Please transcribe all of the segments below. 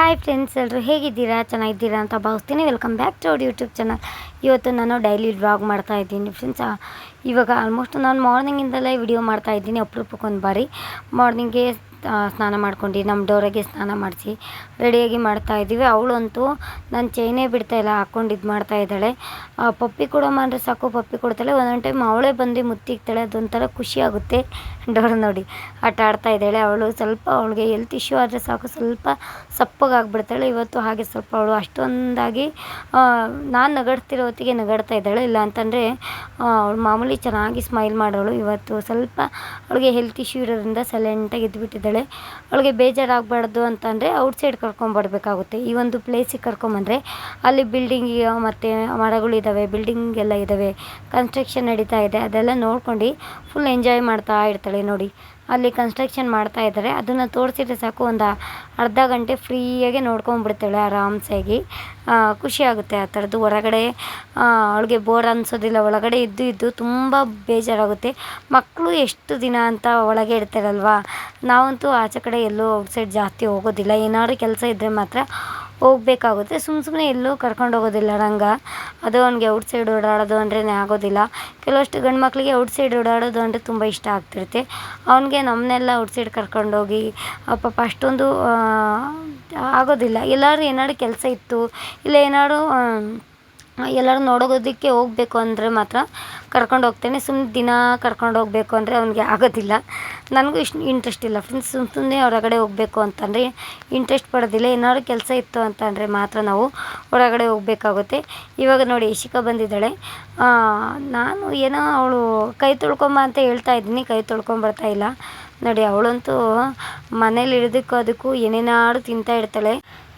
Hi friends ಎಲ್ಲರೂ ಹೇಗಿದ್ದೀರಾ? ಚೆನ್ನಾಗಿದ್ದೀರಾ ಅಂತ ಭಾವಿಸ್ತೀನಿ. Welcome back to our YouTube channel ಇವತ್ತು ನಾನು ಡೈಲಿ ವ್ಲಾಗ್ ಮಾಡ್ತಾ ಇದ್ದೀನಿ ಫ್ರೆಂಡ್ಸ್ ಇವಾಗ ಆಲ್ಮೋಸ್ಟ್ ನಾನು ಮಾರ್ನಿಂಗಿಂದಲೇ ವಿಡಿಯೋ ಮಾಡ್ತಾ ಇದ್ದೀನಿ. ಅಪರೂಪಕ್ಕೊಂದು ಬಾರಿ. ಮಾರ್ನಿಂಗ್ಗೆ ಸ್ನಾನ ಮಾಡ್ಕೊಂಡು, ನಮ್ಮ ಡೋರಿಗೆ ಸ್ನಾನ ಮಾಡಿಸಿ, ರೆಡಿಯಾಗಿ ಮಾಡ್ತಾ ಇದ್ದೀವಿ. ಅವಳಂತೂ ನನ್ನ ಚೈನೇ ಬಿಡ್ತಾ ಇಲ್ಲ, ಹಾಕ್ಕೊಂಡು ಇದು ಮಾಡ್ತಾ ಇದ್ದಾಳೆ. ಪಪ್ಪಿ ಕೊಡಮ್ಮ ಅಂದರೆ ಸಾಕು, ಪಪ್ಪಿ ಕೊಡ್ತಾಳೆ. ಒಂದೊಂದು ಟೈಮ್ ಅವಳೇ ಬಂದು ಮುತ್ತಿಕ್ತಾಳೆ. ಅದೊಂಥರ ಖುಷಿ ಆಗುತ್ತೆ. ಡೋರ್ ನೋಡಿ, ಆಟ ಆಡ್ತಾ ಇದ್ದಾಳೆ ಅವಳು. ಸ್ವಲ್ಪ ಅವಳಿಗೆ ಹೆಲ್ತ್ ಇಶ್ಯೂ ಆದರೆ ಸಾಕು, ಸ್ವಲ್ಪ ಸಪ್ಪಗಾಗ್ಬಿಡ್ತಾಳೆ. ಇವತ್ತು ಹಾಗೆ ಸ್ವಲ್ಪ ಅವಳು ಅಷ್ಟೊಂದಾಗಿ ನಾನು ನಗಡ್ತಿರೋ ಹೊತ್ತಿಗೆ ನಗಡ್ತಾ ಇದ್ದಾಳೆ. ಇಲ್ಲ ಅಂತಂದರೆ ಅವಳು ಮಾಮೂಲಿ ಚೆನ್ನಾಗಿ ಸ್ಮೈಲ್ ಮಾಡೋಳು ಇವತ್ತು ಸ್ವಲ್ಪ ಅವಳಿಗೆ ಹೆಲ್ತ್ ಇಶ್ಯೂ ಇರೋದ್ರಿಂದ ಸೈಲೆಂಟಾಗಿ ಇದ್ದುಬಿಟ್ಟಿದ್ದಾಳೆ ಅವಳಿಗೆ ಬೇಜಾರಾಗಬಾರ್ದು ಅಂತಂದರೆ ಔಟ್ಸೈಡ್ ಕರ್ಕೊಂಬರ್ಬೇಕಾಗುತ್ತೆ ಈ ಒಂದು ಪ್ಲೇಸಿಗೆ ಕರ್ಕೊಂಬಂದರೆ ಅಲ್ಲಿ ಬಿಲ್ಡಿಂಗ್ ಮತ್ತು ಮರಗಳಿದ್ದಾವೆ ಬಿಲ್ಡಿಂಗ್ ಎಲ್ಲ ಇದ್ದಾವೆ ಕನ್ಸ್ಟ್ರಕ್ಷನ್ ನಡೀತಾ ಇದೆ, ಅದೆಲ್ಲ ನೋಡ್ಕೊಂಡು ಫುಲ್ ಎಂಜಾಯ್ ಮಾಡ್ತಾ ಇರ್ತಾಳೆ ನೋಡಿ. ಅಲ್ಲಿ ಕನ್ಸ್ಟ್ರಕ್ಷನ್ ಮಾಡ್ತಾ ಇದ್ದಾರೆ. ಅದನ್ನು ತೋರಿಸಿದ್ರೆ ಸಾಕು, ಒಂದು ಅರ್ಧ ಗಂಟೆ ಫ್ರೀಯಾಗಿ ನೋಡ್ಕೊಂಡ್ಬಿಡ್ತಾಳೆ ಆರಾಮ್ಸಾಗಿ. ಖುಷಿ ಆಗುತ್ತೆ ಆ ಥರದ್ದು ಹೊರಗಡೆ ಅವಳಿಗೆ ಬೋರ್ ಅನ್ಸೋದಿಲ್ಲ. ಒಳಗಡೆ ಇದ್ದು ಇದ್ದು ತುಂಬ ಬೇಜಾರಾಗುತ್ತೆ. ಮಕ್ಕಳು ಎಷ್ಟು ದಿನ ಅಂತ ಒಳಗೆ ಇರ್ತಾರಲ್ವಾ? ನಾವಂತೂ ಆಚೆ ಕಡೆ ಎಲ್ಲೂ ಔಟ್ಸೈಡ್ ಜಾಸ್ತಿ ಹೋಗೋದಿಲ್ಲ. ಏನಾದ್ರು ಕೆಲಸ ಇದ್ದರೆ ಮಾತ್ರ ಹೋಗ್ಬೇಕಾಗುತ್ತೆ. ಸುಮ್ಮ ಸುಮ್ಮನೆ ಎಲ್ಲೂ ಕರ್ಕೊಂಡು ಹೋಗೋದಿಲ್ಲ ರಂಗ ಅದು ಅವ್ನಿಗೆ ಔಟ್ಸೈಡ್ ಓಡಾಡೋದು ಅಂದ್ರೇ ಆಗೋದಿಲ್ಲ. ಕೆಲವಷ್ಟು ಗಂಡು ಮಕ್ಕಳಿಗೆ ಔಟ್ಸೈಡ್ ಓಡಾಡೋದು ಅಂದರೆ ತುಂಬ ಇಷ್ಟ ಆಗ್ತಿರುತ್ತೆ. ಅವ್ನಿಗೆ ನಮ್ಮನ್ನೆಲ್ಲ ಔಟ್ಸೈಡ್ ಕರ್ಕೊಂಡೋಗಿ ಪಾಪ ಅಷ್ಟೊಂದು ಆಗೋದಿಲ್ಲ. ಎಲ್ಲರೂ ಏನಾದ್ರು ಕೆಲಸ ಇತ್ತು, ಇಲ್ಲ ಏನಾದ್ರು ಎಲ್ಲರೂ ನೋಡೋದಕ್ಕೆ ಹೋಗಬೇಕು ಅಂದರೆ ಮಾತ್ರ ಕರ್ಕೊಂಡು ಹೋಗ್ತೇನೆ. ಸುಮ್ಮನೆ ದಿನ ಕರ್ಕೊಂಡು ಹೋಗಬೇಕು ಅಂದರೆ ಅವನಿಗೆ ಆಗೋದಿಲ್ಲ. ನನಗೂ ಇಷ್ಟು ಇಂಟ್ರೆಸ್ಟ್ ಇಲ್ಲ. ಫ್ರೆಂಡ್ಸ್ ಸುಮ್ಮ ಸುಮ್ಮನೆ ಹೊರಗಡೆ ಹೋಗಬೇಕು ಅಂತಂದರೆ ಇಂಟ್ರೆಸ್ಟ್ ಪಡೋದಿಲ್ಲ. ಏನಾದ್ರು ಕೆಲಸ ಇತ್ತು ಅಂತಂದರೆ ಮಾತ್ರ ನಾವು ಹೊರಗಡೆ ಹೋಗಬೇಕಾಗುತ್ತೆ. ಇವಾಗ ನೋಡಿ, ಇಶಿಕಾ ಬಂದಿದ್ದಾಳೆ. ನಾನು ಏನೋ ಅವಳು ಕೈ ತೊಳ್ಕೊಂಬ ಅಂತ ಹೇಳ್ತಾ ಇದ್ದೀನಿ. ಕೈ ತೊಳ್ಕೊಂಬರ್ತಾ ಇಲ್ಲ. ನೋಡಿ, ಅವಳಂತೂ ಮನೇಲಿ ಇಳಿದಕ್ಕೂ ಅದಕ್ಕೂ ಏನೇನಾದ್ರು ತಿಂತಾ ಇರ್ತಾಳೆ.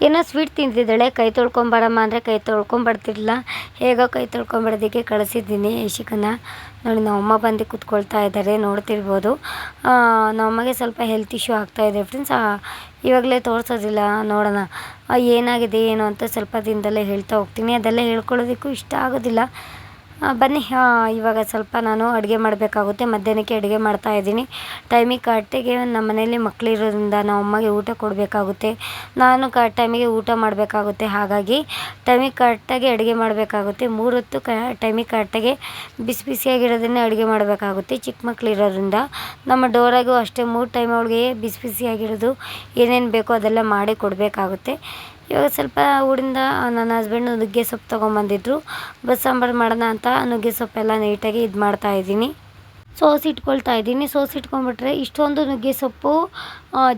ಏನೋ ಸ್ವೀಟ್ ತಿಂತಿದ್ದಾಳೆ. ಕೈ ತೊಳ್ಕೊಂಬರಮ್ಮ ಅಂದರೆ ಕೈ ತೊಳ್ಕೊಂಬರ್ತಿರ್ಲಿಲ್ಲ ಹೇಗೋ ಕೈ ತೊಳ್ಕೊಂಬರೋದಕ್ಕೆ ಕಳಿಸಿದ್ದೀನಿ ಯಶಿಕನ ನೋಡಿ, ನಮ್ಮಮ್ಮ ಬಂದು ಕೂತ್ಕೊಳ್ತಾ ಇದ್ದಾರೆ, ನೋಡ್ತಿರ್ಬೋದು. ನಮ್ಮಮ್ಮಗೆ ಸ್ವಲ್ಪ ಹೆಲ್ತ್ ಇಶ್ಯೂ ಆಗ್ತಾಯಿದೆ ಫ್ರೆಂಡ್ಸ್ ಇವಾಗಲೇ ತೋರಿಸೋದಿಲ್ಲ. ನೋಡೋಣ. ಏನಾಗಿದೆ, ಏನು ಅಂತ ಸ್ವಲ್ಪ ದಿನದಲ್ಲೇ ಹೇಳ್ತಾ ಹೋಗ್ತೀನಿ. ಅದೆಲ್ಲ ಹೇಳ್ಕೊಳ್ಳೋದಕ್ಕೂ ಇಷ್ಟ ಆಗೋದಿಲ್ಲ. ಬನ್ನಿ. ಇವಾಗ ಸ್ವಲ್ಪ ನಾನು ಅಡುಗೆ ಮಾಡಬೇಕಾಗುತ್ತೆ. ಮಧ್ಯಾಹ್ನಕ್ಕೆ ಅಡುಗೆ ಮಾಡ್ತಾ ಇದ್ದೀನಿ. ಟೈಮಿಗೆ ಕರೆಕ್ಟಿಗೆ ನಮ್ಮ ಮನೇಲಿ ಮಕ್ಕಳಿರೋದ್ರಿಂದ ನಾವು ಅಮ್ಮಗೆ ಊಟ ಕೊಡಬೇಕಾಗುತ್ತೆ. ನಾನು ಕ, ಟೈಮಿಗೆ ಊಟ ಮಾಡಬೇಕಾಗುತ್ತೆ. ಹಾಗಾಗಿ ಟೈಮಿಗೆ ಕರೆಕ್ಟಾಗಿ ಅಡುಗೆ ಮಾಡಬೇಕಾಗುತ್ತೆ. ಮೂರು ಹೊತ್ತು ಕ, ಟೈಮಿಗೆ ಕರೆಕ್ಟಾಗಿ ಬಿಸಿ ಬಿಸಿಯಾಗಿರೋದನ್ನೇ ಅಡುಗೆ ಮಾಡಬೇಕಾಗುತ್ತೆ ಚಿಕ್ಕ ಮಕ್ಕಳಿರೋದ್ರಿಂದ ನಮ್ಮ ಡೋರಾಗೂ ಅಷ್ಟೇ ಮೂರು ಟೈಮ್ ಅವಳಿಗೆ ಬಿಸಿ ಬಿಸಿಯಾಗಿರೋದು ಏನೇನು ಬೇಕೋ ಅದೆಲ್ಲ ಮಾಡಿ ಕೊಡಬೇಕಾಗುತ್ತೆ. ಇವಾಗ ಸ್ವಲ್ಪ ಊರಿಂದ ನನ್ನ ಹಸ್ಬೆಂಡ್ ನುಗ್ಗೆ ಸೊಪ್ಪು ತೊಗೊಂಬಂದಿದ್ರು. ಬಸ್ ಸಾಂಬಾರು ಮಾಡೋಣ ಅಂತ ನುಗ್ಗೆ ಸೊಪ್ಪೆಲ್ಲ ನೀಟಾಗಿ ಇದು ಮಾಡ್ತಾ ಇದ್ದೀನಿ. ಸೋಸಿ ಇಟ್ಕೊಳ್ತಾ ಇದ್ದೀನಿ. ಸೋಸಿ ಇಟ್ಕೊಂಡ್ಬಿಟ್ರೆ ಇಷ್ಟೊಂದು ನುಗ್ಗೆ ಸೊಪ್ಪು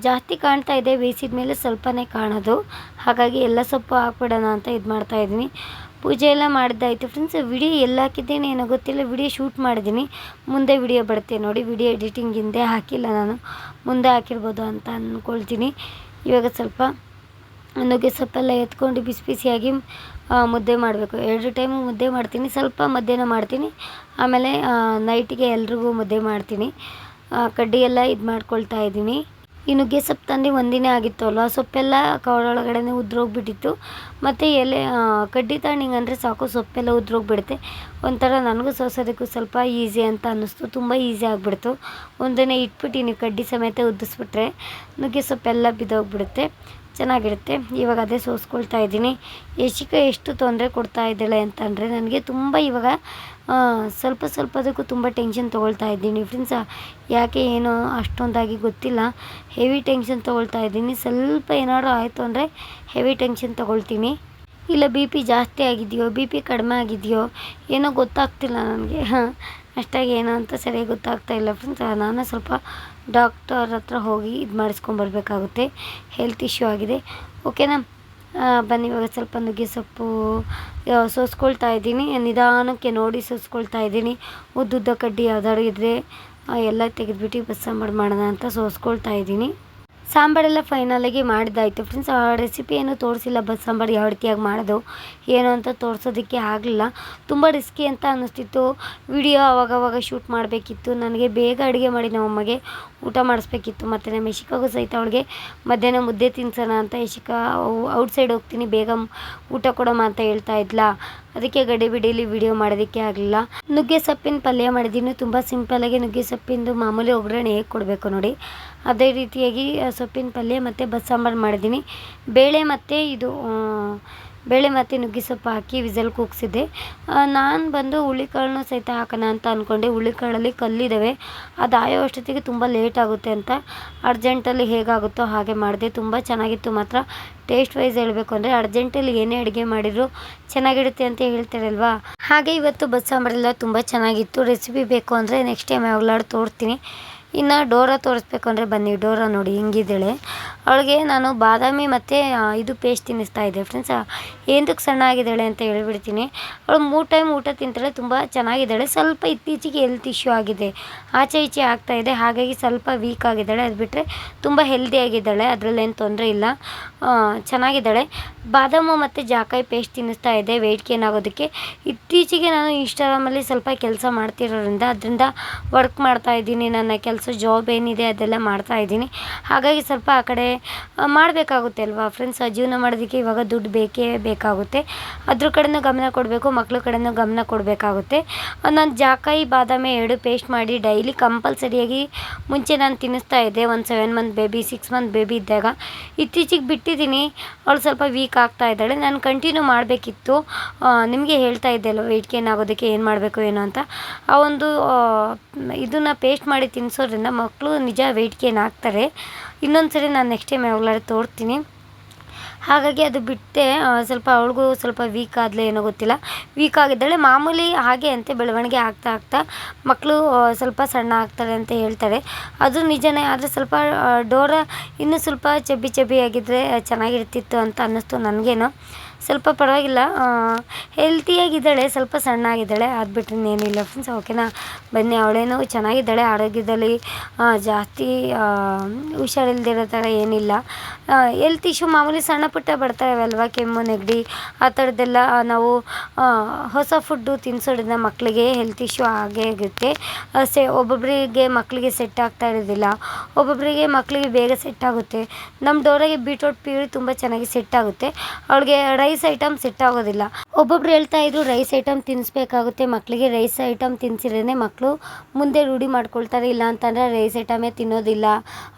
ಜಾಸ್ತಿ ಕಾಣ್ತಾ ಇದೆ. ಬೇಯಿಸಿದ ಮೇಲೆ ಸ್ವಲ್ಪನೇ ಕಾಣೋದು. ಹಾಗಾಗಿ ಎಲ್ಲ ಸೊಪ್ಪು ಹಾಕ್ಬಿಡೋಣ ಅಂತ ಇದು ಮಾಡ್ತಾ ಇದ್ದೀನಿ. ಪೂಜೆ ಎಲ್ಲ ಮಾಡಿದ್ದಾಯಿತು ಫ್ರೆಂಡ್ಸ್ ವಿಡಿಯೋ ಎಲ್ಲ ಹಾಕಿದ್ದೇನೆ ಏನೋ ಗೊತ್ತಿಲ್ಲ. ವಿಡಿಯೋ ಶೂಟ್ ಮಾಡಿದ್ದೀನಿ. ಮುಂದೆ ವಿಡಿಯೋ ಬರುತ್ತೆ ನೋಡಿ. ವಿಡಿಯೋ ಎಡಿಟಿಂಗ್ ಹಿಂದೆ ಹಾಕಿಲ್ಲ ನಾನು. ಮುಂದೆ ಹಾಕಿರ್ಬೋದು ಅಂತ ಅಂದ್ಕೊಳ್ತೀನಿ ಇವಾಗ ಸ್ವಲ್ಪ ನುಗ್ಗೆ ಸೊಪ್ಪೆಲ್ಲ ಎತ್ಕೊಂಡು ಬಿಸಿ ಬಿಸಿಯಾಗಿ ಮುದ್ದೆ ಮಾಡಬೇಕು. ಎರಡು ಟೈಮು ಮುದ್ದೆ ಮಾಡ್ತೀನಿ, ಸ್ವಲ್ಪ ಮಧ್ಯಾಹ್ನ ಮಾಡ್ತೀನಿ. ಆಮೇಲೆ ನೈಟಿಗೆ ಎಲ್ರಿಗೂ ಮುದ್ದೆ ಮಾಡ್ತೀನಿ. ಕಡ್ಡಿ ಎಲ್ಲ ಇದು ಮಾಡ್ಕೊಳ್ತಾ ಇದ್ದೀನಿ. ಈ ನುಗ್ಗೆ ಸೊಪ್ಪು ತಂದು ಒಂದಿನೇ ಆಗಿತ್ತು ಅಲ್ವಾ ಸೊಪ್ಪೆಲ್ಲ ಕವರೊಳಗಡೆ ಉದ್ರೋಗ್ಬಿಟ್ಟಿತ್ತು. ಮತ್ತು ಎಲೆ ಕಡ್ಡಿ ತಗೊಂಡಿಂಗ್ ಅಂದರೆ ಸಾಕು, ಸೊಪ್ಪೆಲ್ಲ ಉದ್ರೋಗ್ಬಿಡುತ್ತೆ. ಒಂಥರ ನನಗೂ ಸೋಸೋದಕ್ಕೂ ಸ್ವಲ್ಪ ಈಸಿ ಅಂತ ಅನ್ನಿಸ್ತು. ತುಂಬ ಈಸಿ ಆಗಿಬಿಡ್ತು. ಒಂದಿನ ಇಟ್ಬಿಟ್ಟಿನಿ ಕಡ್ಡಿ ಸಮೇತ ಉದ್ದಿಸ್ಬಿಟ್ರೆ ನುಗ್ಗೆ ಸೊಪ್ಪೆಲ್ಲ ಬಿದ್ದೋಗ್ಬಿಡುತ್ತೆ. ಚೆನ್ನಾಗಿರುತ್ತೆ. ಇವಾಗ ಅದೇ ಸೋಸ್ಕೊಳ್ತಾ ಇದ್ದೀನಿ. ಯಶಿಕಾ ಎಷ್ಟು ತೊಂದರೆ ಕೊಡ್ತಾ ಇದ್ದಾಳೆ ಅಂತಂದರೆ ನನಗೆ ತುಂಬ ಇವಾಗ ಸ್ವಲ್ಪ ಸ್ವಲ್ಪದಕ್ಕೂ ತುಂಬ ಟೆನ್ಷನ್ ತೊಗೊಳ್ತಾ ಇದ್ದೀನಿ. ಫ್ರೆಂಡ್ಸ್ ಯಾಕೆ ಏನೋ ಅಷ್ಟೊಂದಾಗಿ ಗೊತ್ತಿಲ್ಲ. ಹೆವಿ ಟೆನ್ಷನ್ ತೊಗೊಳ್ತಾ ಇದ್ದೀನಿ. ಸ್ವಲ್ಪ ಏನಾದ್ರು ಆಯಿತು ಅಂದರೆ ಹೆವಿ ಟೆನ್ಷನ್ ತೊಗೊಳ್ತೀನಿ. ಇಲ್ಲ ಬಿ ಪಿ ಜಾಸ್ತಿ ಆಗಿದೆಯೋ ಬಿ ಪಿ ಕಡಿಮೆ ಆಗಿದೆಯೋ, ಏನೋ ಗೊತ್ತಾಗ್ತಿಲ್ಲ ನನಗೆ. ಹಾಂ ಅಷ್ಟಾಗಿ ಏನು ಅಂತ ಸರಿಯಾಗಿ ಗೊತ್ತಾಗ್ತಾ ಇಲ್ಲ ಫ್ರೆಂಡ್ಸ್ ನಾನು ಸ್ವಲ್ಪ ಡಾಕ್ಟರ್ ಹತ್ರ ಹೋಗಿ ಇದು ಮಾಡಿಸ್ಕೊಂಬರ್ಬೇಕಾಗುತ್ತೆ ಹೆಲ್ತ್ ಇಶ್ಯೂ ಆಗಿದೆ. ಓಕೆನಾ ಬನ್ನಿ, ಇವಾಗ ಸ್ವಲ್ಪ ನುಗ್ಗೆ ಸೊಪ್ಪು ಸೋಸ್ಕೊಳ್ತಾ ಇದ್ದೀನಿ. ನಿಧಾನಕ್ಕೆ ನೋಡಿ ಸೋಸ್ಕೊಳ್ತಾ ಇದ್ದೀನಿ. ಉದ್ದುದ್ದ ಕಡ್ಡಿ ಯಾವ್ದಾದ್ರು ಇದ್ದರೆ ಎಲ್ಲ ತೆಗೆದುಬಿಟ್ಟು ಬಸ್ಸಾಂಬಾರು ಮಾಡೋಣ ಅಂತ ಸೋಸ್ಕೊಳ್ತಾ ಇದ್ದೀನಿ. ಸಾಂಬಾರೆಲ್ಲ ಫೈನಲಾಗಿ ಮಾಡಿದ್ದಾಯಿತು ಫ್ರೆಂಡ್ಸ್ ಆ ರೆಸಿಪಿ ಏನು ತೋರಿಸಿಲ್ಲ. ಬಸ್ ಸಾಂಬಾರು ಯಾವ ರೀತಿಯಾಗಿ ಮಾಡೋದು, ಏನು ಅಂತ ತೋರಿಸೋದಕ್ಕೆ ಆಗಲಿಲ್ಲ. ತುಂಬ ರಿಸ್ಕಿ ಅಂತ ಅನ್ನಿಸ್ತಿತ್ತು. ವಿಡಿಯೋ ಅವಾಗವಾಗ ಶೂಟ್ ಮಾಡಬೇಕಿತ್ತು. ನನಗೆ ಬೇಗ ಅಡುಗೆ ಮಾಡಿ ನಮ್ಮಮ್ಮಗೆ. ಊಟ ಮಾಡಿಸ್ಬೇಕಿತ್ತು. ಮತ್ತು ನಮ್ಮ ಯಶಿಕಾಗೂ ಸಹಿತ ಅವಳಿಗೆ ಮಧ್ಯಾಹ್ನ ಮುದ್ದೆ ತಿನ್ಸೋಣ ಅಂತ ಯಶಿಕಾ ಔಟ್ಸೈಡ್ ಹೋಗ್ತೀನಿ, ಬೇಗ ಊಟ ಕೊಡಮ್ಮ ಅಂತ ಹೇಳ್ತಾ ಇದ್ಲ. ಅದಕ್ಕೆ ಗಡಿ ಬಿಡಿಲಿ ವಿಡಿಯೋ ಮಾಡೋದಕ್ಕೆ ಆಗಲಿಲ್ಲ. ನುಗ್ಗೆ ಸೊಪ್ಪಿನ ಪಲ್ಯ ಮಾಡಿದ್ದೀನಿ ತುಂಬ ಸಿಂಪಲಾಗಿ ನುಗ್ಗೆ ಸೊಪ್ಪಿಂದು ಮಾಮೂಲಿ ಒಗ್ಗರಣೆ ಹೇಗೆ ಕೊಡಬೇಕು ನೋಡಿ. ಅದೇ ರೀತಿಯಾಗಿ ಸೊಪ್ಪಿನ ಪಲ್ಯ ಮತ್ತು ಬಸ್ಸಾಂಬಾರು ಮಾಡಿದ್ದೀನಿ. ಬೇಳೆ ಮತ್ತು ಇದು ಬೇಳೆ ಮತ್ತು ನುಗ್ಗೆ ಸೊಪ್ಪು ಹಾಕಿ ವಿಸಲ್ ಕೂಗಿಸಿದ್ದೆ. ನಾನು ಬಂದು ಹುಳಿಕಾಳನ್ನ ಸಹಿತ ಹಾಕೋಣ ಅಂತ ಅಂದ್ಕೊಂಡೆ ಹುಳಿಕಾಳಲ್ಲಿ ಕಲ್ಲಿದ್ದಾವೆ ಅದು ಆಯೋ ಅಷ್ಟೊತ್ತಿಗೆ ತುಂಬ ಲೇಟ್ ಆಗುತ್ತೆ ಅಂತ ಅರ್ಜೆಂಟಲ್ಲಿ ಹೇಗಾಗುತ್ತೋ ಹಾಗೆ ಮಾಡಿದೆ. ತುಂಬ ಚೆನ್ನಾಗಿತ್ತು ಮಾತ್ರ. ಟೇಸ್ಟ್ ವೈಸ್ ಹೇಳಬೇಕು ಅಂದರೆ ಅರ್ಜೆಂಟಲ್ಲಿ ಏನೇ ಅಡುಗೆ ಮಾಡಿದರೂ ಚೆನ್ನಾಗಿರುತ್ತೆ ಅಂತ ಹೇಳ್ತಾರಲ್ವಾ? ಹಾಗೆ ಇವತ್ತು ಬಸ್ಸಾಂಬಾರೆಲ್ಲ ತುಂಬ ಚೆನ್ನಾಗಿತ್ತು. ರೆಸಿಪಿ ಬೇಕು ಅಂದರೆ ನೆಕ್ಸ್ಟ್ ಟೈಮ್ ಯಾವಾಗಲಾದ್ರು ತೋರಿಸ್ತೀನಿ ಇನ್ನು ಡೋರಾ ತೋರಿಸ್ಬೇಕು ಅಂದರೆ ಬನ್ನಿ, ಡೋರಾ ನೋಡಿ ಹಿಂಗಿದ್ದಾಳೆ ಅವಳಿಗೆ ನಾನು ಬಾದಾಮಿ ಮತ್ತು ಇದು ಪೇಸ್ಟ್ ತಿನ್ನಿಸ್ತಾ ಇದ್ದೆ. ಫ್ರೆಂಡ್ಸ್ ಏನಕ್ಕೆ ಸಣ್ಣ ಆಗಿದ್ದಾಳೆ ಅಂತ ಹೇಳಿಬಿಡ್ತೀನಿ. ಅವಳು ಮೂರು ಟೈಮ್ ಊಟ ತಿಂತಾಳೆ, ತುಂಬ ಚೆನ್ನಾಗಿದ್ದಾಳೆ. ಸ್ವಲ್ಪ ಇತ್ತೀಚೆಗೆ ಹೆಲ್ತ್ ಇಶ್ಯೂ ಆಗಿದೆ. ಆಚೆ ಈಚೆ ಇದೆ. ಹಾಗಾಗಿ ಸ್ವಲ್ಪ ವೀಕ್ ಆಗಿದ್ದಾಳೆ. ಅದು ಬಿಟ್ಟರೆ ತುಂಬ ಹೆಲ್ದಿ ಆಗಿದ್ದಾಳೆ. ಅದರಲ್ಲೇನು ತೊಂದರೆ ಇಲ್ಲ. ಚೆನ್ನಾಗಿದ್ದಾಳೆ. ಬಾದಾಮು ಮತ್ತು ಜಾಕಾಯಿ ಪೇಸ್ಟ್ ತಿನ್ನಿಸ್ತಾ ಇದೆ ವೆಯ್ಟ್ ಗೇನ್ ಆಗೋದಕ್ಕೆ. ಇತ್ತೀಚೆಗೆ ನಾನು ಇನ್ಸ್ಟಾಗ್ರಾಮಲ್ಲಿ ಸ್ವಲ್ಪ ಕೆಲಸ ಮಾಡ್ತಿರೋದ್ರಿಂದ, ಅದರಿಂದ ವರ್ಕ್ ಮಾಡ್ತಾ ಇದ್ದೀನಿ. ನನ್ನ ಕೆಲಸ ಜಾಬ್ ಏನಿದೆ ಅದೆಲ್ಲ ಮಾಡ್ತಾ ಇದ್ದೀನಿ. ಹಾಗಾಗಿ ಸ್ವಲ್ಪ ಆ ಕಡೆ ಮಾಡಬೇಕಾಗುತ್ತೆ ಅಲ್ವಾ ಫ್ರೆಂಡ್ಸ್ ಜೀವನ ಮಾಡೋದಕ್ಕೆ ಇವಾಗ ದುಡ್ಡು ಬೇಕೇ ಬೇಕಾಗುತ್ತೆ. ಅದ್ರ ಕಡೆನೂ ಗಮನ ಕೊಡಬೇಕು, ಮಕ್ಳ ಕಡೆನೂ ಗಮನ ಕೊಡಬೇಕಾಗುತ್ತೆ. ನಾನು ಜಾಕಾಯಿ ಬಾದಾಮಿ ಎರಡು ಪೇಸ್ಟ್ ಮಾಡಿ ಡೈಲಿ ಕಂಪಲ್ಸರಿಯಾಗಿ ಮುಂಚೆ ನಾನು ತಿನ್ನಿಸ್ತಾ ಇದ್ದೆ. ಒಂದು seven month baby six month baby ಇದ್ದಾಗ. ಇತ್ತೀಚೆಗೆ ಬಿಟ್ಟಿದ್ದೀನಿ. ಅವಳು ಸ್ವಲ್ಪ ವೀಕ್ ಆಗ್ತಾ ಇದ್ದಾಳೆ. ನಾನು ಕಂಟಿನ್ಯೂ ಮಾಡಬೇಕಿತ್ತು. ನಿಮಗೆ ಹೇಳ್ತಾ ಇದ್ದೆ ಅಲ್ವ ವೆಯ್ಟ್ ಗೇನ್ ಆಗೋದಕ್ಕೆ ಏನು ಮಾಡಬೇಕು, ಏನು ಅಂತ. ಆ ಒಂದು ಇದನ್ನು ಪೇಸ್ಟ್ ಮಾಡಿ ತಿನ್ನಿಸೋದ್ರಿಂದ ಮಕ್ಕಳು ನಿಜ ವೆಯ್ಟ್ ಗೇನ್ ಆಗ್ತಾರೆ ಇನ್ನೊಂದು ಸರಿ ನಾನು ನೆಕ್ಸ್ಟ್ ಟೈಮ್ ಯಾವಾಗಲಾದ್ರು ತೋರ್ತೀನಿ. ಹಾಗಾಗಿ ಅದು ಬಿಟ್ಟೆ ಸ್ವಲ್ಪ ಅವಳಿಗೂ ಸ್ವಲ್ಪ ವೀಕ್ ಆದಲೆ ಏನೋ ಗೊತ್ತಿಲ್ಲ. ವೀಕ್ ಆಗಿದ್ದಾಳೆ. ಮಾಮೂಲಿ ಹಾಗೆ ಅಂತೆ, ಬೆಳವಣಿಗೆ ಆಗ್ತಾ ಆಗ್ತಾ ಮಕ್ಕಳು ಸ್ವಲ್ಪ ಸಣ್ಣ ಆಗ್ತಾರೆ ಅಂತ ಹೇಳ್ತಾರೆ. ಅದು ನಿಜನೇ, ಆದರೆ ಸ್ವಲ್ಪ ಡೋರ ಇನ್ನೂ ಸ್ವಲ್ಪ ಚಬ್ಬಿ ಚಬ್ಬಿ ಆಗಿದ್ದರೆ ಚೆನ್ನಾಗಿರ್ತಿತ್ತು ಅಂತ ಅನ್ನಿಸ್ತು ನನಗೇನೋ. ಸ್ವಲ್ಪ ಪರವಾಗಿಲ್ಲ ಹೆಲ್ತಿಯಾಗಿದ್ದಾಳೆ ಸ್ವಲ್ಪ ಸಣ್ಣ ಆಗಿದ್ದಾಳೆ ಅದು ಬಿಟ್ಟರೆ ಏನಿಲ್ಲ ಫ್ರೆಂಡ್ಸ್ ಓಕೆನಾ ಬನ್ನಿ, ಅವಳೇನೋ ಚೆನ್ನಾಗಿದ್ದಾಳೆ, ಆರೋಗ್ಯದಲ್ಲಿ ಜಾಸ್ತಿ ಹುಷಾರಿಲ್ದಿರೋ ಥರ ಏನಿಲ್ಲ. ಹೆಲ್ತ್ ಇಶ್ಯೂ ಮಾಮೂಲಿ ಸಣ್ಣ ಪುಟ್ಟ ಅಲ್ವಾ ಕೆಮ್ಮು, ನೆಗಡಿ, ಆ ಥರದ್ದೆಲ್ಲ ನಾವು ಹೊಸ ಫುಡ್ಡು ತಿನ್ಸೋದ್ರಿಂದ ಮಕ್ಕಳಿಗೆ ಹೆಲ್ತ್ ಇಶ್ಯೂ ಆಗೇ ಆಗುತ್ತೆ ಸೆ ಒಬ್ಬೊಬ್ಬರಿಗೆ ಮಕ್ಕಳಿಗೆ ಸೆಟ್ ಆಗ್ತಾ ಇರೋದಿಲ್ಲ. ಒಬ್ಬೊಬ್ಬರಿಗೆ ಮಕ್ಕಳಿಗೆ ಬೇಗ ಸೆಟ್ ಆಗುತ್ತೆ. ನಮ್ಮ ಡೋರಾಗೆ ಬೀಟ್ರೋಟ್ ಪ್ಯೂರಿ ತುಂಬ ಚೆನ್ನಾಗಿ ಸೆಟ್ ಆಗುತ್ತೆ. ಅವಳಿಗೆ ರೈಸ್ ಐಟಮ್ ಸೆಟ್ ಆಗೋದಿಲ್ಲ. ಒಬ್ಬೊಬ್ರು ಹೇಳ್ತಾ ಇದ್ರು ರೈಸ್ ಐಟಮ್ ತಿನ್ನಿಸ್ಬೇಕಾಗುತ್ತೆ ಮಕ್ಕಳಿಗೆ ರೈಸ್ ಐಟಮ್ ತಿನ್ಸಿದ್ರೆ ಮಕ್ಕಳು ಮುಂದೆ ರೂಢಿ ಮಾಡ್ಕೊಳ್ತಾರೆ. ಇಲ್ಲ ಅಂತಂದರೆ ರೈಸ್ ಐಟಮೇ ತಿನ್ನೋದಿಲ್ಲ.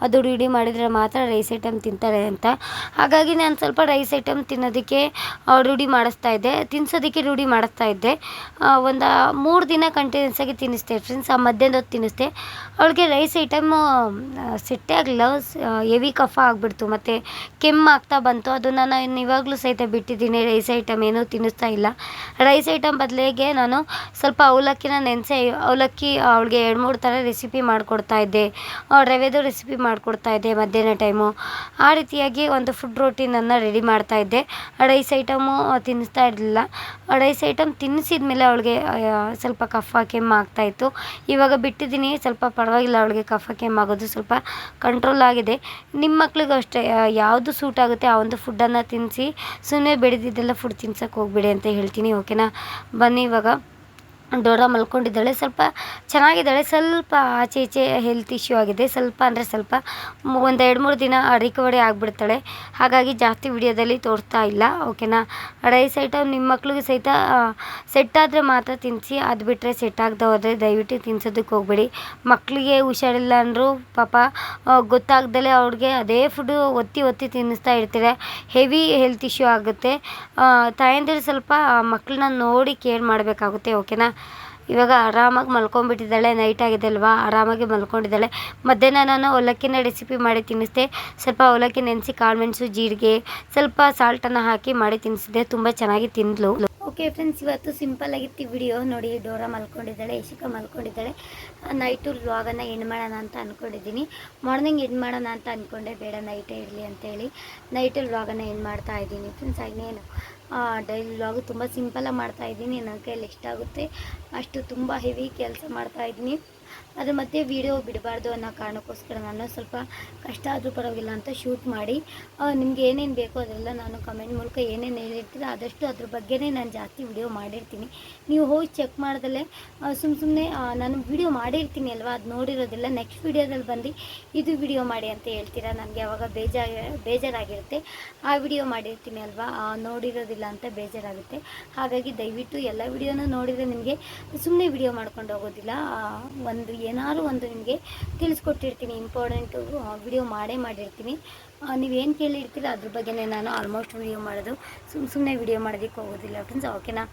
ಅದು ರೂಢಿ ಮಾಡಿದರೆ ಮಾತ್ರ ರೈಸ್ ಐಟಮ್ ತಿಂತಾರೆ ಅಂತ. ಹಾಗಾಗಿ ನಾನು ಸ್ವಲ್ಪ ರೈಸ್ ಐಟಮ್ ತಿನ್ನೋದಕ್ಕೆ ರೂಢಿ ಮಾಡಿಸ್ತಾ ಇದ್ದೆ. ತಿನ್ಸೋದಕ್ಕೆ ರೂಢಿ ಮಾಡಿಸ್ತಾ ಇದ್ದೆ. ಒಂದು ಮೂರು ದಿನ ಕಂಟಿನ್ಯೂಸ್ ಆಗಿ ತಿನ್ನಿಸ್ದೆ ಫ್ರೆಂಡ್ಸ್ ಆ, ಮಧ್ಯಾಹ್ನದ ಹೊತ್ತು ತಿನ್ನಿಸ್ದೆ. ಅವಳಿಗೆ ರೈಸ್ ಐಟಮು ಸೆಟ್ಟೇ ಆಗಲಿಲ್ಲ. ಹೆವಿ ಕಫ ಆಗಿಬಿಡ್ತು. ಮತ್ತು ಕೆಮ್ಮು ಆಗ್ತಾ ಬಂತು. ಅದನ್ನು ನಾನು ಇವಾಗಲೂ ಸಹಿತ ಬಿಟ್ಟಿದ್ದೀನಿ ರೈಸ್ ಐಟಮ್ ಏನೂ ತಿನ್ನಿಸ್ತಾ ಇಲ್ಲ. ರೈಸ್ ಐಟಮ್ ಬದಲಿಗೆ ನಾನು ಸ್ವಲ್ಪ ಅವಲಕ್ಕಿನ ನೆನೆಸಿ, ಅವಲಕ್ಕಿ ಅವಳಿಗೆ ಎರಡು ಮೂರು ಥರ ರೆಸಿಪಿ ಮಾಡಿಕೊಡ್ತಾ ಇದ್ದೆ. ರವೆದು ರೆಸಿಪಿ ಮಾಡಿಕೊಡ್ತಾ ಇದ್ದೆ ಮಧ್ಯಾಹ್ನ ಟೈಮು ಆ ರೀತಿಯಾಗಿ ಒಂದು ಫುಡ್ ರೋಟೀನನ್ನು ರೆಡಿ ಮಾಡ್ತಾ ಇದ್ದೆ. ರೈಸ್ ಐಟಮು ತಿನ್ನಿಸ್ತಾ ಇರಲಿಲ್ಲ. ರೈಸ್ ಐಟಮ್ ತಿನ್ನಿಸಿದ ಮೇಲೆ ಅವಳಿಗೆ ಸ್ವಲ್ಪ ಕಫ ಕೆಮ್ಮು ಆಗ್ತಾಯಿತ್ತು ಇವಾಗ ಬಿಟ್ಟಿದ್ದೀನಿ, ಸ್ವಲ್ಪ ಪರವಾಗಿಲ್ಲ ಅವಳಿಗೆ ಕಫ ಕೆಮ್ಮು ಆಗೋದು ಸ್ವಲ್ಪ ಕಂಟ್ರೋಲ್ ಆಗಿದೆ. ನಿಮ್ಮ ಮಕ್ಳಿಗೂ ಅಷ್ಟೇ ಯಾವುದು ಸೂಟ್ ಆಗುತ್ತೆ ಆ ಒಂದು ಫುಡ್ಡನ್ನು ತಿನ್ನಿಸಿ ಸುಮ್ಮನೆ ಬೆಳೆದಿದ್ದೆಲ್ಲ ಫುಡ್ ತಿನ್ಸಕ್ಕೆ ಹೋಗಬೇಡಿ ಅಂತ ಹೇಳ್ತೀನಿ ಓಕೆನಾ ಬನ್ನಿ ಇವಾಗ. ಡೋರಾ ಮಲ್ಕೊಂಡಿದ್ದಾಳೆ. ಸ್ವಲ್ಪ ಚೆನ್ನಾಗಿದ್ದಾಳೆ. ಸ್ವಲ್ಪ ಆಚೆ ಈಚೆ ಹೆಲ್ತ್ ಇಶ್ಯೂ ಆಗಿದೆ. ಸ್ವಲ್ಪ ಅಂದರೆ ಸ್ವಲ್ಪ ಒಂದು ಎರಡು ಮೂರು ದಿನ ರಿಕವರಿ ಆಗಿಬಿಡ್ತಾಳೆ. ಹಾಗಾಗಿ ಜಾಸ್ತಿ ವಿಡಿಯೋದಲ್ಲಿ ತೋರಿಸ್ತಾ ಇಲ್ಲ. ಓಕೆನಾ ರೈಸ್ ಐಟಮ್ ನಿಮ್ಮ ಮಕ್ಳಿಗೆ ಸಹಿತ ಸೆಟ್ ಆದರೆ ಮಾತ್ರ ತಿನ್ನಿಸಿ ಅದು ಬಿಟ್ಟರೆ ಸೆಟ್ ಆಗದೆ ಹೋದರೆ ದಯವಿಟ್ಟು ತಿನ್ಸೋದಕ್ಕೆ ಹೋಗಬೇಡಿ. ಮಕ್ಕಳಿಗೆ ಹುಷಾರಿಲ್ಲ ಅಂದರೂ ಪಾಪ ಗೊತ್ತಾಗ್ದಲೇ ಅವ್ರಿಗೆ ಅದೇ ಫುಡ್ಡು ಒತ್ತಿ ಒತ್ತಿ ತಿನ್ನಿಸ್ತಾ ಇರ್ತಾರೆ. ಹೆವಿ ಹೆಲ್ತ್ ಇಶ್ಯೂ ಆಗುತ್ತೆ. ತಾಯಂದಿರು ಸ್ವಲ್ಪ ಮಕ್ಕಳನ್ನ ನೋಡಿ ಕೇರ್ ಮಾಡಬೇಕಾಗುತ್ತೆ. ಓಕೆನಾ ಇವಾಗ ಆರಾಮಾಗಿ ಮಲ್ಕೊಂಡ್ಬಿಟ್ಟಿದ್ದಾಳೆ ನೈಟ್ ಆಗಿದೆ ಅಲ್ವಾ ಆರಾಮಾಗಿ ಮಲ್ಕೊಂಡಿದ್ದಾಳೆ. ಮಧ್ಯಾಹ್ನ ನಾನು ಅವಲಕ್ಕಿನ ರೆಸಿಪಿ ಮಾಡಿ ತಿನ್ನಿಸಿದೆ. ಸ್ವಲ್ಪ ಅವಲಕ್ಕಿ ನೆನೆಸಿ ಕಾಳುಮೆಣಸು ಜೀರಿಗೆ, ಸ್ವಲ್ಪ ಸಾಲ್ಟನ್ನು ಹಾಕಿ ಮಾಡಿ ತಿನ್ನಿಸಿದೆ. ತುಂಬ ಚೆನ್ನಾಗಿ ತಿಂದ್ಲು. ಓಕೆ ಫ್ರೆಂಡ್ಸ್ ಇವತ್ತು ಸಿಂಪಲ್ ಆಗಿತ್ತು ವಿಡಿಯೋ ನೋಡಿ ಡೋರಾ ಮಲ್ಕೊಂಡಿದ್ದಾಳೆ ಯಶಿಕ ಮಲ್ಕೊಂಡಿದ್ದಾಳೆ. ನೈಟು ವ್ಲಾಗನ್ನು ಎಂಡ್ ಮಾಡೋಣ ಅಂತ ಅಂದ್ಕೊಂಡಿದ್ದೀನಿ ಮಾರ್ನಿಂಗ್ ಎಂಡ್ ಮಾಡೋಣ ಅಂತ ಅಂದ್ಕೊಂಡೆ ಬೇಡ ನೈಟೇ ಇರಲಿ ಅಂತೇಳಿ ನೈಟು ವ್ಲಾಗನ್ನು ಎಂಡ್ ಮಾಡ್ತಾ ಇದ್ದೀನಿ. ಫ್ರೆಂಡ್ಸ್ ಇನ್ನೇನು ಡೈಲಿ ವ್ಲಾಗು ತುಂಬ ಸಿಂಪಲ್ಲಾಗಿ ಮಾಡ್ತಾಯಿದ್ದೀನಿ ನನ್ನ ಕೈಯಲ್ಲಿ ಎಷ್ಟಾಗುತ್ತೆ ಅಷ್ಟು ತುಂಬ ಹೆವಿ ಕೆಲಸ ಮಾಡ್ತಾ ಇದ್ದೀನಿ ಮತ್ತೆ ವಿಡಿಯೋ ಬಿಡಬಾರ್ದು ಅನ್ನೋ ಕಾರಣಕ್ಕೋಸ್ಕರ ನಾನು ಸ್ವಲ್ಪ ಕಷ್ಟ ಆದರೂ ಪರವಾಗಿಲ್ಲ ಅಂತ ಶೂಟ್ ಮಾಡಿ. ನಿಮ್ಗೆ ಏನೇನು ಬೇಕೋ ಅದೆಲ್ಲ ನಾನು ಕಮೆಂಟ್ ಮೂಲಕ ಏನೇನು ಹೇಳಿರ್ತೀರೋ ಆದಷ್ಟು ಅದ್ರ ಬಗ್ಗೆನೇ ನಾನು ಜಾಸ್ತಿ ವಿಡಿಯೋ ಮಾಡಿರ್ತೀನಿ. ನೀವು ಹೋಗಿ ಚೆಕ್ ಮಾಡ್ದಲೇ ಸುಮ್ಮ ಸುಮ್ಮನೆ ನಾನು ವಿಡಿಯೋ ಮಾಡಿರ್ತೀನಿ ಅಲ್ವಾ? ಅದು ನೋಡಿರೋದಿಲ್ಲ. ನೆಕ್ಸ್ಟ್ ವಿಡಿಯೋದಲ್ಲಿ ಬಂದು ಇದು ವಿಡಿಯೋ ಮಾಡಿ ಅಂತ ಹೇಳ್ತೀರಾ? ನನಗೆ ಅವಾಗ ಬೇಜಾರ ಬೇಜಾರಾಗಿರುತ್ತೆ. ಆ ವಿಡಿಯೋ ಮಾಡಿರ್ತೀನಿ ಅಲ್ವಾ? ನೋಡಿರೋದಿಲ್ಲ ಅಂತ ಬೇಜಾರಾಗುತ್ತೆ. ಹಾಗಾಗಿ ದಯವಿಟ್ಟು ಎಲ್ಲ ವಿಡಿಯೋನೂ ನೋಡಿದರೆ ನಿಮಗೆ ಸುಮ್ಮನೆ ವಿಡಿಯೋ ಮಾಡ್ಕೊಂಡು ಹೋಗೋದಿಲ್ಲ. ಒಂದು ಏನಾದ್ರು ಒಂದು ನಿಮಗೆ ತಿಳಿಸ್ಕೊಟ್ಟಿರ್ತೀನಿ ಇಂಪಾರ್ಟೆಂಟು ವಿಡಿಯೋ ಮಾಡೇ ಮಾಡಿರ್ತೀನಿ. ನೀವೇನು ಕೇಳಿರ್ತೀರ ಅದ್ರ ಬಗ್ಗೆನೇ ನಾನು ಆಲ್ಮೋಸ್ಟ್ ವಿಡಿಯೋ ಮಾಡೋದು, ಸುಮ್ ಸುಮ್ಮನೆ ವಿಡಿಯೋ ಮಾಡೋದಕ್ಕೆ ಹೋಗೋದಿಲ್ಲ ಫ್ರೆಂಡ್ಸ್ ಓಕೆನಾ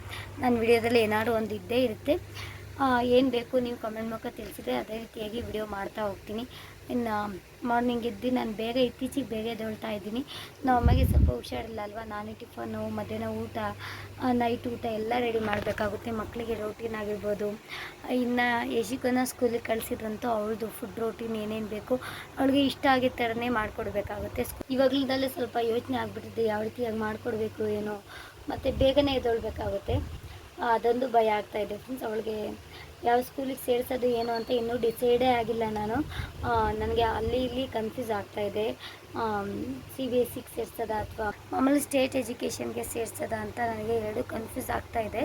ನನ್ನ ವಿಡಿಯೋದಲ್ಲಿ ಏನಾದ್ರು ಒಂದು ಇದ್ದೇ ಇರುತ್ತೆ. ಏನು ಬೇಕು ನೀವು ಕಮೆಂಟ್ ಮೂಲಕ ತಿಳಿಸಿದ್ರೆ ಅದೇ ರೀತಿಯಾಗಿ ವಿಡಿಯೋ ಮಾಡ್ತಾ ಹೋಗ್ತೀನಿ. ಇನ್ನು ಮಾರ್ನಿಂಗ್ ಇದ್ದು ನಾನು ಬೇಗ ಇತ್ತೀಚೆಗೆ ಬೇಗ ಎದ್ದೇಳ್ತಾ ಇದ್ದೀನಿ. ನಮ್ಮ ಅಮ್ಮಗೆ ಸ್ವಲ್ಪ ಹುಷಾರಿಲ್ಲ ಅಲ್ವಾ ನಾನು ಟಿಫನ್ನು ಮಧ್ಯಾಹ್ನ ಊಟ ನೈಟ್ ಊಟ ಎಲ್ಲ ರೆಡಿ ಮಾಡಬೇಕಾಗುತ್ತೆ. ಮಕ್ಕಳಿಗೆ ರೋಟೀನ್ ಆಗಿರ್ಬೋದು. ಇನ್ನು ಯಶಿಕನ ಸ್ಕೂಲಿಗೆ ಕಳಿಸಿದ್ರಂತೂ ಅವ್ರದ್ದು ಫುಡ್ ರೋಟೀನ್ ಏನೇನು ಬೇಕು ಅವಳಿಗೆ ಇಷ್ಟ ಆಗಿದ್ದ ಥರನೇ ಮಾಡಿಕೊಡ್ಬೇಕಾಗುತ್ತೆ. ಇವಾಗಲಿಂದಲೇ ಸ್ವಲ್ಪ ಯೋಚನೆ ಆಗಿಬಿಟ್ಟಿದೆ, ಯಾವ ರೀತಿಯಾಗಿ ಮಾಡಿಕೊಡ್ಬೇಕು ಏನೋ. ಮತ್ತು ಬೇಗನೆ ಎದ್ದೇಳ್ಬೇಕಾಗುತ್ತೆ. ಅದೊಂದು ಭಯ ಆಗ್ತಾಯಿದೆ ಫ್ರೆಂಡ್ಸ್ ಅವಳಿಗೆ ಯಾವ ಸ್ಕೂಲಿಗೆ ಸೇರಿಸೋದು ಏನು ಅಂತ ಇನ್ನೂ ಡಿಸೈಡೇ ಆಗಿಲ್ಲ ನಾನು. ನನಗೆ ಅಲ್ಲಿ ಇಲ್ಲಿ ಕನ್ಫ್ಯೂಸ್ ಆಗ್ತಾ ಇದೆ. ಸಿ ಬಿ ಎಸ್ ಸಿಗೆ ಸೇರಿಸ್ತದ ಅಥವಾ ಮಾಮೂಲಿ ಸ್ಟೇಟ್ ಎಜುಕೇಷನ್ಗೆ ಸೇರ್ಸೋದ ಅಂತ ನನಗೆ ಎರಡು ಕನ್ಫ್ಯೂಸ್ ಆಗ್ತಾ ಇದೆ.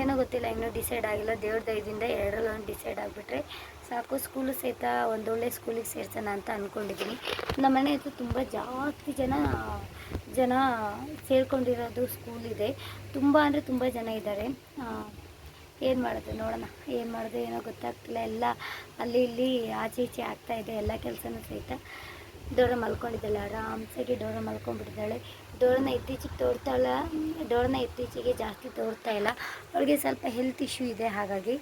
ಏನೋ ಗೊತ್ತಿಲ್ಲ, ಇನ್ನೂ ಡಿಸೈಡ್ ಆಗಿಲ್ಲ. ದೇವ್ರ ದಯದಿಂದ ಎರಡರಲ್ಲಿ ಡಿಸೈಡ್ ಆಗಿಬಿಟ್ರೆ ಸಾಕು, ಸ್ಕೂಲು ಸಹಿತ ಒಂದೊಳ್ಳೆ ಸ್ಕೂಲಿಗೆ ಸೇರ್ಸೋಣ ಅಂತ ಅಂದ್ಕೊಂಡಿದ್ದೀನಿ ನಮ್ಮ ಮನೆ ಹತ್ರ ತುಂಬ ಜಾಸ್ತಿ ಜನ ಜನ ಸೇರ್ಕೊಂಡಿರೋದು ಸ್ಕೂಲ್ ಇದೆ. ತುಂಬ ಅಂದರೆ ತುಂಬ ಜನ ಇದ್ದಾರೆ. ಏನು ಮಾಡೋದು ನೋಡೋಣ, ಏನು ಮಾಡೋದು ಏನೋ ಗೊತ್ತಾಗ್ತಿಲ್ಲ, ಎಲ್ಲ ಅಲ್ಲಿ ಇಲ್ಲಿ ಆಚೆ ಈಚೆ ಆಗ್ತಾ ಇದೆ, ಎಲ್ಲ ಕೆಲಸನೂ ಸಹಿತ. Door ಮಲ್ಕೊಂಡಿದ್ದಾಳೆ, ಆರಾಮ್ಸಾಗಿ door ಮಲ್ಕೊಂಡ್ಬಿಟ್ಟಿದ್ದಾಳೆ. ಡೋರನ್ನ ಇತ್ತೀಚೆಗೆ ತೋರ್ತಾಳ ಡೋರನ್ನ ಇತ್ತೀಚೆಗೆ ಜಾಸ್ತಿ ತೋರ್ತಾ ಇಲ್ಲ. ಅವಳಿಗೆ ಸ್ವಲ್ಪ ಹೆಲ್ತ್ ಇಶ್ಯೂ ಇದೆ, ಹಾಗಾಗಿ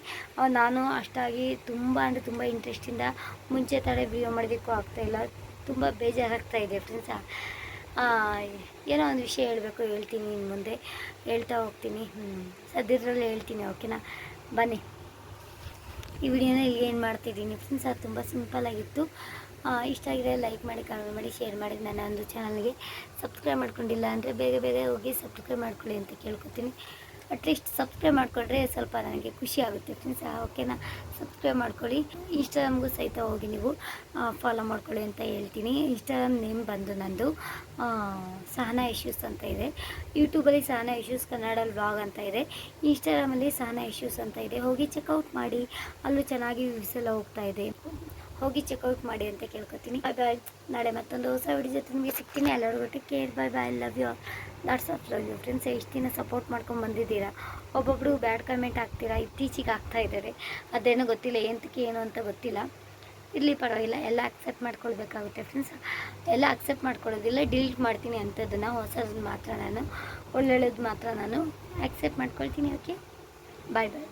ನಾನು ಅಷ್ಟಾಗಿ ತುಂಬ ಅಂದರೆ ತುಂಬ ಇಂಟ್ರೆಸ್ಟಿಂದ ಮುಂಚೆ ತಡೆ ವಿಡಿಯೋ ಮಾಡೋದಕ್ಕೂ ಆಗ್ತಾಯಿಲ್ಲ ತುಂಬ ಬೇಜಾರಾಗ್ತಾಯಿದೆ ಫ್ರೆಂಡ್ಸ್ ಏನೋ ಒಂದು ವಿಷಯ ಹೇಳಬೇಕು, ಹೇಳ್ತೀನಿ ಇನ್ನು ಮುಂದೆ. ಹೇಳ್ತಾ ಹೋಗ್ತೀನಿ. ಸದ್ಯದ್ರಲ್ಲಿ ಹೇಳ್ತೀನಿ, ಓಕೆನಾ? ಬನ್ನಿ. ಈ ವಿಡಿಯೋನ ಇಲ್ಲಿ ಏನು ಮಾಡ್ತಿದ್ದೀನಿ? ಫ್ರೆಂಡ್ಸ್, ಅದು ತುಂಬ ಸಿಂಪಲ್ಲಾಗಿತ್ತು ಇಷ್ಟ ಆಗಿದೆ ಲೈಕ್ ಮಾಡಿ, ಕಮೆಂಟ್ ಮಾಡಿ, ಶೇರ್ ಮಾಡಿ ನನ್ನ ಒಂದು ಚಾನಲ್ಗೆ. ಸಬ್ಸ್ಕ್ರೈಬ್ ಮಾಡ್ಕೊಂಡಿಲ್ಲ ಅಂದರೆ ಬೇಗ ಬೇಗ ಹೋಗಿ ಸಬ್ಸ್ಕ್ರೈಬ್ ಮಾಡ್ಕೊಳ್ಳಿ ಅಂತ ಕೇಳ್ಕೊತೀನಿ. ಅಟ್ಲೀಸ್ಟ್ ಸಬ್ಸ್ಕ್ರೈಬ್ ಮಾಡಿಕೊಂಡ್ರೆ ಸ್ವಲ್ಪ ನನಗೆ ಖುಷಿ ಆಗುತ್ತೆ ಫ್ರೆಂಡ್ಸ್ ಓಕೆನಾ ಸಬ್ಸ್ಕ್ರೈಬ್ ಮಾಡ್ಕೊಳ್ಳಿ. ಇನ್ಸ್ಟಾಗ್ರಾಮ್ಗೂ ಸಹಿತ ಹೋಗಿ ನೀವು ಫಾಲೋ ಮಾಡ್ಕೊಳ್ಳಿ ಅಂತ ಹೇಳ್ತೀನಿ. ಇನ್ಸ್ಟಾಗ್ರಾಮ್ ನೇಮ್ ಬಂದು ನಂದು ಸಹನಾ ಇಶ್ಯೂಸ್ ಅಂತ ಇದೆ. ಯೂಟ್ಯೂಬಲ್ಲಿ ಸಹನಾ ಇಶ್ಯೂಸ್ ಕನ್ನಡ ಬ್ಲಾಗ್ ಅಂತ ಇದೆ. ಇನ್ಸ್ಟಾಗ್ರಾಮಲ್ಲಿ ಸಹನಾ ಇಶ್ಯೂಸ್ ಅಂತ ಇದೆ. ಹೋಗಿ ಚೆಕ್ಔಟ್ ಮಾಡಿ. ಅಲ್ಲೂ ಚೆನ್ನಾಗಿ ವ್ಯೂಸ್ ಎಲ್ಲ ಹೋಗ್ತಾ ಇದೆ. ಹೋಗಿ ಚೆಕ್ಔಟ್ ಮಾಡಿ ಅಂತ ಕೇಳ್ಕೊತೀನಿ. ಬಾಯ್ ಬಾಯ್ ನಾಳೆ ಮತ್ತೊಂದು ಹೊಸ ವಿಡಿಯೋ ಜೊತೆ ನಿಮಗೆ ಸಿಗ್ತೀನಿ. ಎಲ್ಲರಿಗೂ care bye bye love you lots of love you friends ಎಷ್ಟು ದಿನ ಸಪೋರ್ಟ್ ಮಾಡ್ಕೊಂಡು ಬಂದಿದ್ದೀರಾ? ಒಬ್ಬೊಬ್ಬರು ಬ್ಯಾಡ್ ಕಮೆಂಟ್ ಹಾಕ್ತೀರಾ? ಇತ್ತೀಚೆಗೆ ಆಗ್ತಾ ಇದ್ದಾರೆ. ಅದೇನೋ ಗೊತ್ತಿಲ್ಲ ಎಂತಕ್ಕೆ ಏನು ಅಂತ ಗೊತ್ತಿಲ್ಲ. ಇರಲಿ ಪರವಾಗಿಲ್ಲ, ಎಲ್ಲ ಅಕ್ಸೆಪ್ಟ್ ಮಾಡ್ಕೊಳ್ಬೇಕಾಗುತ್ತೆ ಫ್ರೆಂಡ್ಸ್ ಎಲ್ಲ ಅಕ್ಸೆಪ್ಟ್ ಮಾಡ್ಕೊಳ್ಳೋದಿಲ್ಲ ಡಿಲೀಟ್ ಮಾಡ್ತೀನಿ ಅಂಥದ್ದನ್ನು ಹೊಸದನ್ನು ಮಾತ್ರ ನಾನು, ಒಳ್ಳೊಳ್ಳೇದು ಮಾತ್ರ ನಾನು ಆಕ್ಸೆಪ್ಟ್ ಮಾಡ್ಕೊಳ್ತೀನಿ ಓಕೆ ಬಾಯ್ ಬಾಯ್